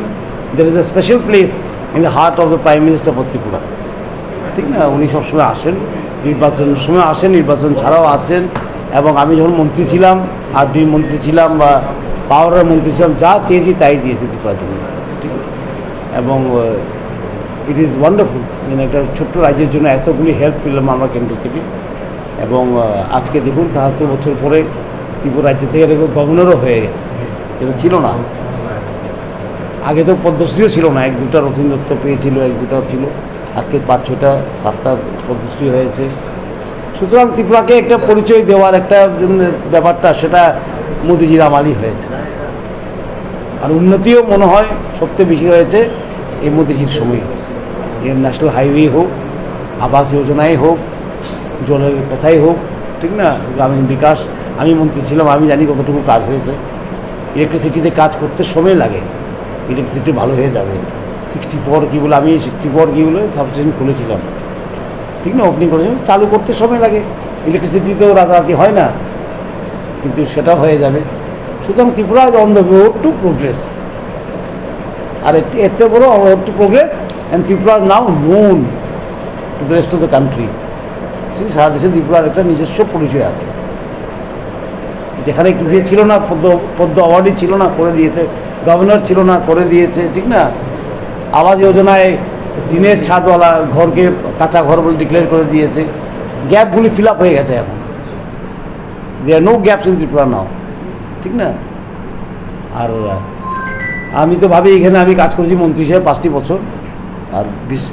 না there is a special place in the heart of the prime minister for Tripura ঠিক না উনি সবসময় আসেন। নির্বাচনের সময় আসেন, নির্বাচন ছাড়াও আসেন। এবং আমি যখন মন্ত্রী ছিলাম আর ডি মন্ত্রী ছিলাম বা পাওয়ারের মন্ত্রী ছিলাম, যা চেয়েছি তাই দিয়েছে ত্রিপুরার জন্য। ঠিক? এবং ইট ইজ ওয়ান্ডারফুল একটা ছোট্ট রাজ্যের জন্য এতগুলি হেল্প পেলাম আমরা কেন্দ্র থেকে। এবং আজকে দেখুন, বাহাত্তর বছর পরে ত্রিপুরা রাজ্য থেকে গভর্নরও হয়ে গেছে। এটা ছিল না। আগে তো পদ্মশ্রীও ছিল না। এক দুটা রথীন দত্ত পেয়েছিল, এক দুটা ছিল। আজকে পাঁচ ছটা সাতটা পদ্মশ্রী হয়েছে। সুতরাং ত্রিপুরাকে একটা পরিচয় দেওয়ার একটা ব্যাপারটা, সেটা মোদিজির আমারই হয়েছে। আর উন্নতিও মনে হয় সবচেয়ে বেশি হয়েছে এই মোদিজির সময়। এর ন্যাশনাল হাইওয়ে হোক, আবাস যোজনাই হোক, জলের কথাই হোক, ঠিক না? গ্রামীণ বিকাশ। আমি মন্ত্রী ছিলাম, আমি জানি কতটুকু কাজ হয়েছে। ইলেকট্রিসিটিতে কাজ করতে সময় লাগে। ইলেকট্রিসিটি ভালো হয়ে যাবে? সিক্সটি ফোর কী বলে, আমি সিক্সটি ফোর কী বলে সাবস্টেশন খুলেছিলাম। ঠিক না? ওপেনিং করেছিলাম। চালু করতে সময় লাগে। ইলেকট্রিসিটি তো রাতারাতি হয় না। কিন্তু সেটা হয়ে যাবে। সুতরাং Tripura on the to progress আর এতে, এত বড় road to progress and Tripura now known to the rest of the country সারা দেশে ত্রিপুরার একটা নিজস্ব পরিচয় আছে। যেখানে যে ছিল না, পদ্ম পদ্ম অ্যাওয়ার্ডই ছিল না, করে দিয়েছে। গভর্নর ছিল না, করে দিয়েছে, ঠিক না? আবাস যোজনায় টিনের ছাদওয়ালা ঘরকে কাঁচা ঘর বলে ডিক্লেয়ার করে দিয়েছে। গ্যাপগুলি ফিল আপ হয়ে গেছে এখন। There no gaps in Tripura now ঠিক না? আর আমি তো ভাবি এখানে আমি কাজ করেছি মন্ত্রী হিসেবে পাঁচটি বছর। আর বিশ,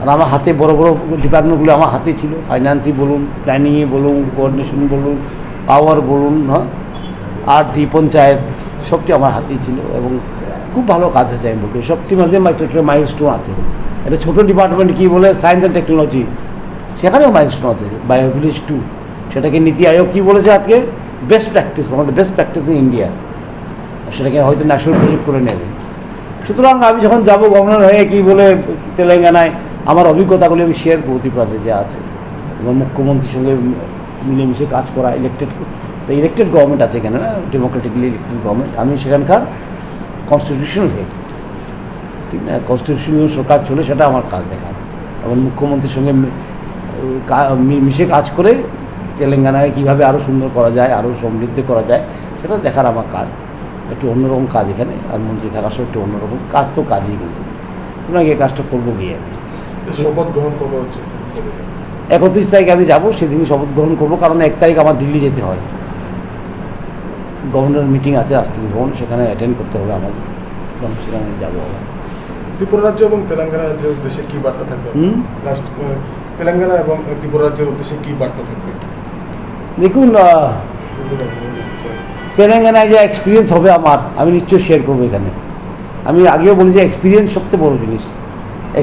আর আমার হাতে বড় বড় ডিপার্টমেন্টগুলো আমার হাতে ছিল। ফাইন্যান্সই বলুন প্ল্যানিংয়ে বলুন কোঅর্ডিনেশন বলুন পাওয়ার বলুন আর ডি পঞ্চায়েত, সবটি আমার হাতেই ছিল এবং খুব ভালো কাজ হয়েছে আমি বলতে সবটির মধ্যে একটা মাইলস্টোন আছে। এটা ছোটো ডিপার্টমেন্ট কী বলে সায়েন্স অ্যান্ড টেকনোলজি সেখানেও মাইলস্টোন আছে বায়ো ভিলেজ টু সেটাকে নীতি আয়োগ কী বলেছে আজকে? বেস্ট প্র্যাকটিস আমাদের বেস্ট প্র্যাকটিস ইন ইন্ডিয়া সেটাকে হয়তো ন্যাশনাল প্রজেক্ট করে নেবে। সুতরাং আমি যখন যাব, গভর্নর হয়ে কি বলে তেলেঙ্গানায়, আমার অভিজ্ঞতাগুলি আমি শেয়ার করব ত্রিপুরাতে যা আছে। এবং মুখ্যমন্ত্রীর সঙ্গে মিলেমিশে কাজ করা ইলেকটেড তো ইলেকটেড গভর্নমেন্ট আছে এখানে, না? ডেমোক্রেটিকলি ইলেকটেড গভর্নমেন্ট আমি সেখানকার কনস্টিটিউশনাল হেড ঠিক না? কনস্টিটিউশনাল সরকার চলে, সেটা আমার কাজ দেখার। এবং মুখ্যমন্ত্রীর সঙ্গে মিশে কাজ করে তেলেঙ্গানায় কীভাবে আরও সুন্দর করা যায় আরও সমৃদ্ধ করা যায়, সেটা দেখার আমার কাজ। একটু অন্যরকম কাজ এখানে, আর মন্ত্রী থাকার সময় একটু অন্যরকম কাজ তো কাজই কিন্তু। ওনাকে এই কাজটা করব গিয়ে আমি। শপথ গ্রহণ কবে হচ্ছে? একত্রিশ তারিখে আমি যাব সেদিনই শপথ গ্রহণ করব কারণ এক তারিখ আমার দিল্লি যেতে হয়। গভর্নর মিটিং আছে রাষ্ট্রপতি ভবন সেখানে অ্যাটেন্ড করতে হবে আমাকে। এবং সেখানে যাব আবার। ত্রিপুরা রাজ্য এবং তেলেঙ্গানা রাজ্যের উদ্দেশ্যে কী বার্তা থাকবে? তেলেঙ্গানা এবং ত্রিপুরা রাজ্যের উদ্দেশ্যে কী বার্তা থাকবে? দেখুন তেলেঙ্গানায় যে এক্সপিরিয়েন্স হবে আমার আমি নিশ্চয়ই শেয়ার করব এখানে। আমি আগেও বলেছি এক্সপিরিয়েন্স সবচেয়ে বড় জিনিস।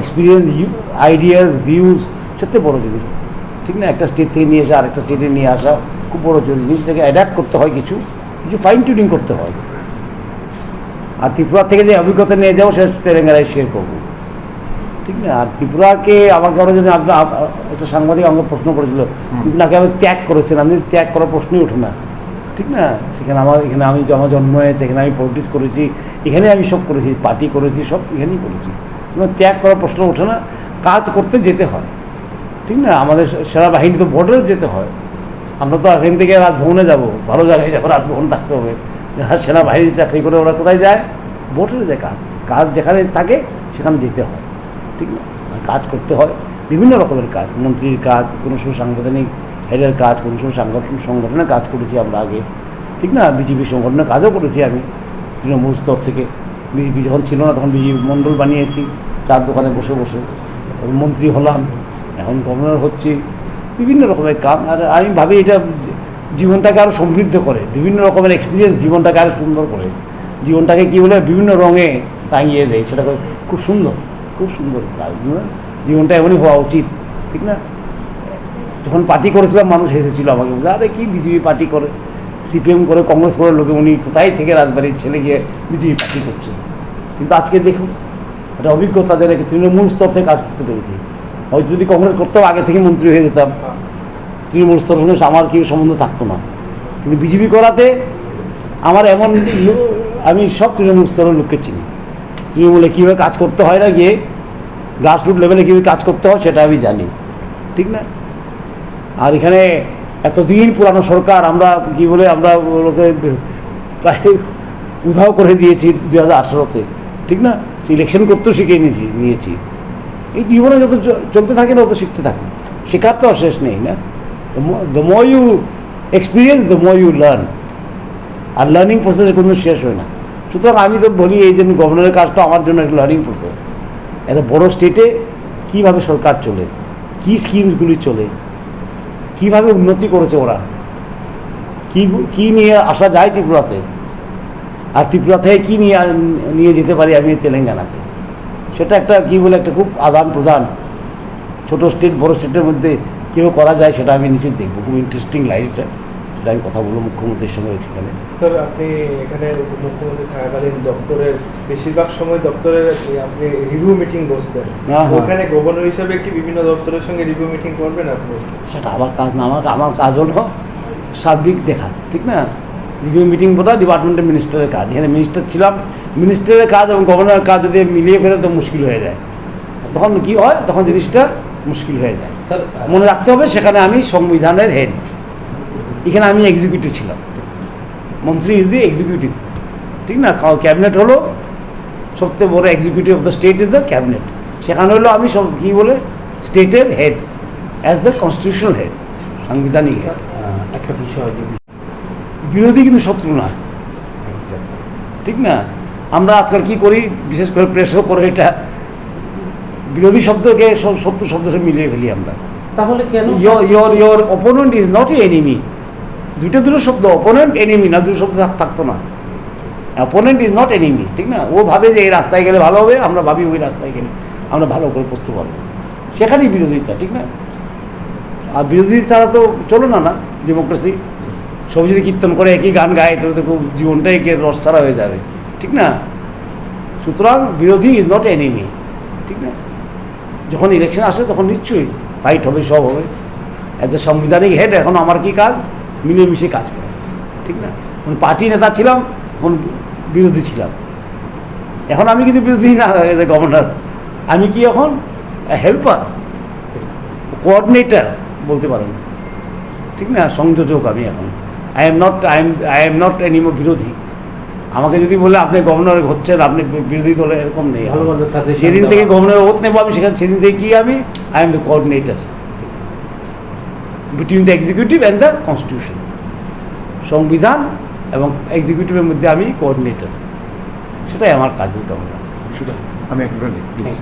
এক্সপিরিয়েন্স আইডিয়াস ভিউজ সবচেয়ে বড় জিনিস। ঠিক না? একটা স্টেট থেকে নিয়ে আসা আরেকটা স্টেটে নিয়ে আসা খুব বড় জিনিস সেটাকে অ্যাডাপ্ট করতে হয় কিছু কিছু ফাইন টিউনিং করতে হয়। আর ত্রিপুরা থেকে যে অভিজ্ঞতা নিয়ে যাব সেটা তেলেঙ্গানায় শেয়ার করব। ঠিক না? আর ত্রিপুরাকে আমাকে আরও যদি আপনার একটা সাংবাদিক আমাকে প্রশ্ন করেছিল ত্রিপুরাকে আমি ত্যাগ করেছেন? আমি ত্যাগ করার প্রশ্নই ওঠে না। ঠিক না? সেখানে আমার এখানে আমি আমার জন্ম হয়েছে এখানে আমি পলিটিক্স করেছি এখানে আমি সব করেছি পার্টি করেছি সব এখানেই করেছি। কিন্তু ত্যাগ করার প্রশ্ন ওঠে না। কাজ করতে যেতে হয়। ঠিক না? আমাদের সেনাবাহিনী তো বর্ডারে যেতে হয়। আমরা তো এখান থেকে রাজভবনে যাব। ভালো জায়গায় যাব, রাজভবন থাকতে হবে। যারা সেনাবাহিনী চাকরি করে ওরা কোথায় যায়? বর্ডারে যায় কাজ। কাজ যেখানে থাকে, সেখানে যেতে হয়। ঠিক না? কাজ করতে হয় বিভিন্ন রকমের কাজ। মন্ত্রীর কাজ, কোনো সময় সাংগঠনিক হেডের কাজ, কোনো সময় সাংগঠন সংগঠনের কাজ করেছি আমরা আগে। ঠিক না? বিজেপি সংগঠনের কাজও করেছি আমি। তৃণমূল স্তর থেকে। বিজেপি যখন ছিল না, তখন বিজেপি মণ্ডল বানিয়েছি। চার দোকানে বসে বসে। তখন মন্ত্রী হলাম। এখন গভর্নর হচ্ছে বিভিন্ন রকমের কাম, আর আমি ভাবি এটা জীবনটাকে আরও সমৃদ্ধ করে, বিভিন্ন রকমের এক্সপিরিয়েন্স জীবনটাকে আরও সুন্দর করে। জীবনটাকে কী বলে, বিভিন্ন রঙে টাঙিয়ে দেয়, সেটা খুব সুন্দর খুব সুন্দর কাজ জীবনটা এমনই হওয়া উচিত, ঠিক না? যখন পার্টি করেছিলাম, মানুষ হেসেছিল আমাকে বলে আরে, কি বিজেপি পার্টি করে? সিপিএম করে, কংগ্রেস করে, লোকে উনি কোথায় থেকে রাজবাড়ির ছেলে গিয়ে বিজেপি পার্টি করছে? কিন্তু আজকে দেখুন, একটা অভিজ্ঞতা যেন তৃণমূল স্তর থেকে কাজ করতে পেরেছি। হয়তো যদি কংগ্রেস করতাম, আগে থেকে মন্ত্রী হয়ে যেতাম। তৃণমূল স্তরের সঙ্গে আমার কি সম্বন্ধ থাকতো না। কিন্তু বিজেপি করাতে আমার এমন আমি সব তৃণমূল স্তরের লোককে চিনি। তৃণমূলে কীভাবে কাজ করতে হয় না গিয়ে গ্রাসরুট লেভেলে কীভাবে কাজ করতে হয় সেটা আমি জানি। ঠিক না? আর এখানে এতদিন পুরানো সরকার, আমরা কি বলে, আমরা ওগুলোকে প্রায় উধাও করে দিয়েছি দু হাজার আঠেরোতে। ঠিক না? ইলেকশন করতেও শিখে নিয়েছি নিয়েছি। এই জীবনে যত চলতে থাকে না, অত শিখতে থাকে শেখার তো শেষ নেই, না? The more you experience the more you learn R learning প্রসেসের কোনো শেষ হয় না। সুতরাং আমি তো বলি, এই যে গভর্নরের কাজটা আমার জন্য একটা লার্নিং প্রসেস এত বড় স্টেটে কীভাবে সরকার চলে? কী স্কিমসগুলি চলে? কীভাবে উন্নতি করেছে ওরা? কী কী নিয়ে আসা যায় ত্রিপুরাতে? আর ত্রিপুরা থেকে কী নিয়ে নিয়ে যেতে পারি আমি তেলেঙ্গানাতে? সেটা একটা কী বলে একটা খুব আদান প্রদান। ছোটো স্টেট বড় স্টেটের মধ্যে কীভাবে করা যায় সেটা আমি নিশ্চয়ই দেখব। খুব ইন্টারেস্টিং লাইনটা সেটা আমি কথা বলব মুখ্যমন্ত্রীর সঙ্গে সেখানে। স্যার আপনি এখানে মুখ্যমন্ত্রী থাকাকালীন দপ্তরের বেশিরভাগ সময় দপ্তরের আপনি রিভিউ মিটিং বসতেন। হ্যাঁ, হ্যাঁ। ওখানে গভর্নর হিসাবে কি বিভিন্ন দপ্তরের সঙ্গে রিভিউ মিটিং করবেন আপনি? সেটা আমার কাজ না আমার আমার কাজ হলো সার্বিক দেখা ঠিক না? রিভিউ মিটিং বোধ ডিপার্টমেন্টের মিনিস্টারের কাজ। এখানে মিনিস্টার ছিলাম। মিনিস্টারের কাজ এবং গভর্নরের কাজ যদি মিলিয়ে ফেলে তো মুশকিল হয়ে যায়। তখন কি হয়? তখন জিনিসটা মুশকিল হয়ে যায়। স্যার মনে রাখতে হবে সেখানে আমি সংবিধানের হেড এখানে আমি এক্সিকিউটিভ ছিলাম। মন্ত্রী ইজ দি এক্সিকিউটিভ ঠিক না? ক্যাবিনেট হলো সবচেয়ে বড় executive of the state is the cabinet সেখানে হলো আমি সব কী বলে? স্টেটের head as the constitutional head সাংবিধানিক হেড একটা বিষয় বিরোধী কিন্তু শত্রু না। ঠিক না? আমরা আজকাল কি করি? বিশেষ করে প্রেসও করে এটা। বিরোধী শব্দকে সব শত্রু শব্দ সব মিলিয়ে ফেলি আমরা। তাহলে কেন? Your your opponent is not a দুইটা দুটো শব্দ অপোনেন্ট এনিমি না দুটো শব্দ থাক- থাকতো না। অপোনেন্ট ইজ নট এনিমি ঠিক না? ও ভাবে যে এই রাস্তায় গেলে ভালো হবে আমরা ভাবি ওই রাস্তায় গেলে আমরা ভালো করে বসতে পারব সেখানেই বিরোধিতা ঠিক না? আর বিরোধী ছাড়া তো চলো না না? ডেমোক্রেসি সবাই যদি কীর্তন করে একই গান গায় তবে তো খুব জীবনটাই কে রস ছাড়া হয়ে যাবে। ঠিক না? সুতরাং বিরোধী ইজ নট এনিমি ঠিক না? যখন ইলেকশন আসে তখন নিশ্চয়ই ফাইট হবে, সব হবে। অ্যাজ এ সাংবিধানিক হেড এখন আমার কি কাজ? মিলেমিশে কাজ করা, ঠিক না? তখন পার্টি নেতা ছিলাম, তখন বিরোধী ছিলাম। এখন আমি কিন্তু বিরোধী না এজ এ গভর্নর আমি কি এখন? হেল্পার কোঅর্ডিনেটর বলতে পারেন। ঠিক না? সংযোজক আমি এখন। I am not I am I am not any enemy বিরোধী। আমাকে যদি বলে আপনি গভর্নর হচ্ছেন আপনি বিরোধী দলে এরকম নেই। ভালো ভালো সাজেশন যেদিন থেকে গভর্নর ওত নেব আমি সেখানে সেদিন থেকে কি আমি? I am the coordinator between the executive and the constitution সংবিধান এবং এক্সিকিউটিভের মধ্যে আমি কোঅর্ডিনেটর সেটাই আমার কাজের গভর্নর আমি একটু প্লিজ